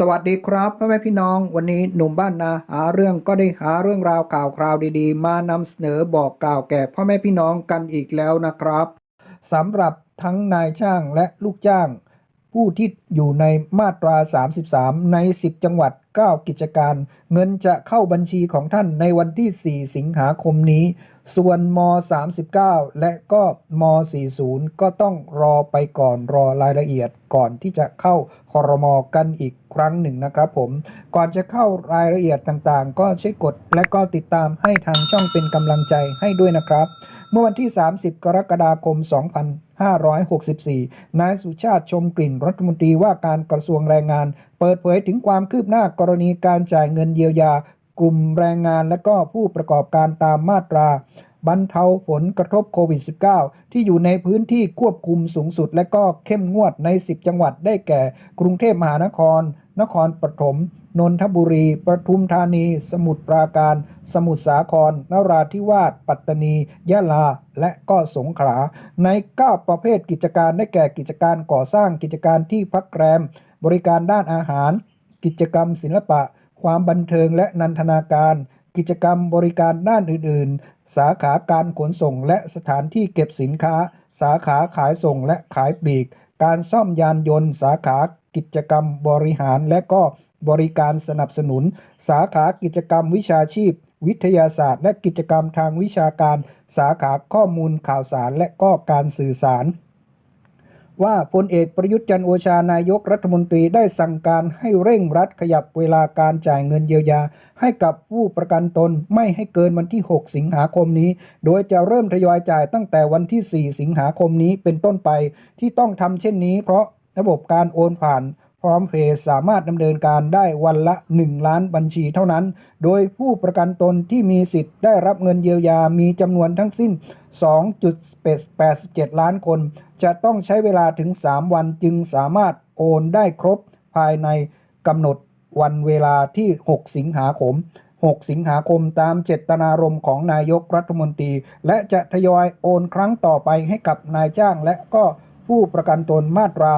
สวัสดีครับพ่อแม่พี่น้องวันนี้หนุ่มบ้านนาหาเรื่องก็ได้หาเรื่องราวข่าวคราวดีๆ มานำเสนอบอกกล่าวแก่พ่อแม่พี่น้องกันอีกแล้วนะครับสำหรับทั้งนายช่างและลูกจ้าง ผู้ที่อยู่ในมาตรา 33 ใน 10 จังหวัด 9 กิจการ เงินจะเข้าบัญชีของท่านในวันที่ 4 สิงหาคมนี้ ส่วนม 39 และก็ม 40 ก็ต้องรอไปก่อนรอรายละเอียดก่อนที่จะเข้าคอรมอกันอีกครั้งหนึ่งนะครับผม ก่อนจะเข้ารายละเอียดต่างๆ ก็ช่วยกดและก็ติดตามให้ทางช่องเป็นกำลังใจให้ด้วยนะครับ เมื่อวันที่ 30 กรกฎาคม 2564 นายสุชาติชมกลิ่นรัฐมนตรีว่าการกระทรวงแรงงาน เปิดเผยถึงความคืบหน้ากรณีการจ่ายเงินเยียวยา กลุ่มแรงงานและก็ผู้ประกอบการตามมาตราบรรเทาผลกระทบโควิด -19 ที่อยู่ในพื้นที่ควบคุมสูงสุด และก็เข้มงวดใน 10 จังหวัดได้แก่ กรุงเทพมหานคร นครปฐม นนทบุรี ปทุมธานี สมุทรปราการ สมุทรสาคร นราธิวาส ปัตตานี ยะลา และก็สงขลา ใน 9 ประเภทกิจการได้แก่กิจการก่อสร้าง กิจการที่พักแรม บริการด้านอาหาร กิจกรรมศิลปะ ความบันเทิงและนันทนาการ กิจกรรมบริการด้านอื่น ๆ สาขาการขนส่งและสถานที่เก็บสินค้า สาขาขายส่งและขายปลีก การซ่อมยานยนต์ สาขากิจกรรมบริหารและก็ บริการสนับสนุน สาขากิจกรรมวิชาชีพ วิทยาศาสตร์ และกิจกรรมทางวิชาการ สาขาข้อมูลข่าวสารและก็การสื่อสาร ว่าพลเอกประยุทธ์จันโอชานายกรัฐมนตรีได้สั่งการให้เร่งรัดขยับเวลาการจ่ายเงินเยียวยา ให้กับผู้ประกันตนไม่ให้เกินวันที่ 6 สิงหาคมนี้ โดยจะเริ่มทยอยจ่ายตั้งแต่วันที่ 4 สิงหาคมนี้เป็นต้นไปที่ต้องทำเช่นนี้เพราะระบบการโอนผ่าน ร้อมเพย์สามารถดำเนินการได้วันละ 1 ล้านบัญชีเท่านั้น โดยผู้ประกันตนที่มีสิทธิ์ได้รับเงินเยียวยามีจำนวนทั้งสิ้น 2.87 ล้านคน จะต้องใช้เวลาถึง 3 วันจึงสามารถโอนได้ครบภายในกำหนดวันเวลาที่ 6 สิงหาคม 6 สิงหาคมตามเจตนารมณ์ของนายกรัฐมนตรี และจะทยอยโอนครั้งต่อไปให้กับนายจ้างและก็ผู้ประกันตนมาตรา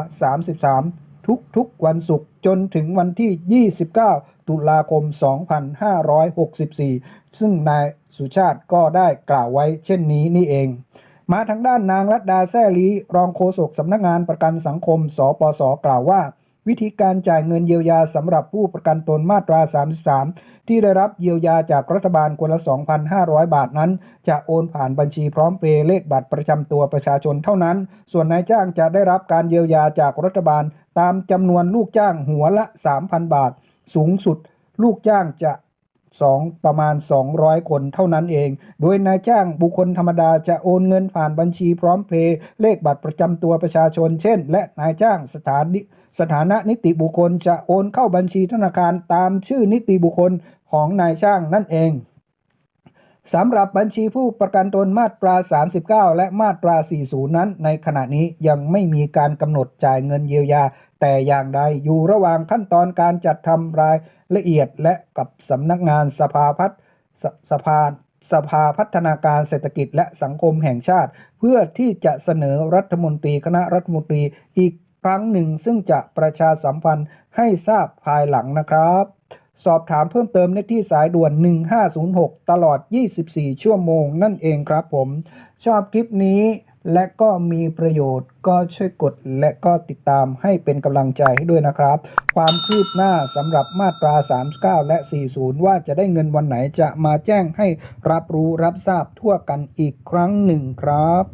33 ทุกๆวันศุกร์จนถึงวันที่ 29 ตุลาคม 2564 ซึ่งนายสุชาติก็ได้กล่าวไว้เช่นนี้นี่เอง มาทางด้านนางรัตดาแซ่ลีรองโฆษกสำนักงานประกันสังคม สปส กล่าวว่าวิธีการจ่ายเงินเยียวยาสำหรับผู้ประกันตนมาตรา 33 ที่ได้รับเยียวยาจากรัฐบาลคนละ 2,500 บาทนั้น จะโอนผ่านบัญชีพร้อมเพย์เลขบัตรประจำตัวประชาชนเท่านั้น ส่วนนายจ้างจะได้รับการเยียวยาจากรัฐบาล ตามจำนวนลูกจ้างหัวละ 3,000 บาท สูงสุดลูกจ้างจะ 2 ประมาณ 200 คนเท่านั้นเอง โดยนายจ้างบุคคลธรรมดาจะโอนเงินผ่านบัญชีพร้อมเพย์เลขบัตรประจำตัวประชาชน เช่น และนายจ้างสถานสถานะนิติบุคคลจะโอนเข้าบัญชีธนาคารตามชื่อนิติบุคคลของนายจ้างนั่นเอง สำหรับบัญชีผู้ประกันตนมาตรา 39 และมาตรา 40 นั้น ในขณะนี้ยังไม่มีการกำหนดจ่ายเงินเยียวยา แต่อย่างใดอยู่ระหว่างขั้นตอนการจัดทำรายละเอียดและกับสำนักงานสภาพัฒน์สสภาสภาพัฒนาการเศรษฐกิจและสังคมแห่งชาติ เพื่อที่จะเสนอรัฐมนตรีคณะรัฐมนตรีอีกครั้งหนึ่งซึ่งจะประชาสัมพันธ์ให้ทราบภายหลังนะครับ สอบถามเพิ่มเติมในที่สายด่วน 1506 ตลอด 24 ชั่วโมงนั่นเองครับผม ชอบคลิปนี้และก็มีประโยชน์ก็ช่วยกดและก็ติดตามให้เป็นกำลังใจให้ด้วยนะครับ ความคืบหน้าสำหรับมาตรา 39 และ 40 ว่าจะได้เงินวันไหนจะมาแจ้งให้รับรู้รับทราบทั่วกันอีกครั้งหนึ่งครับ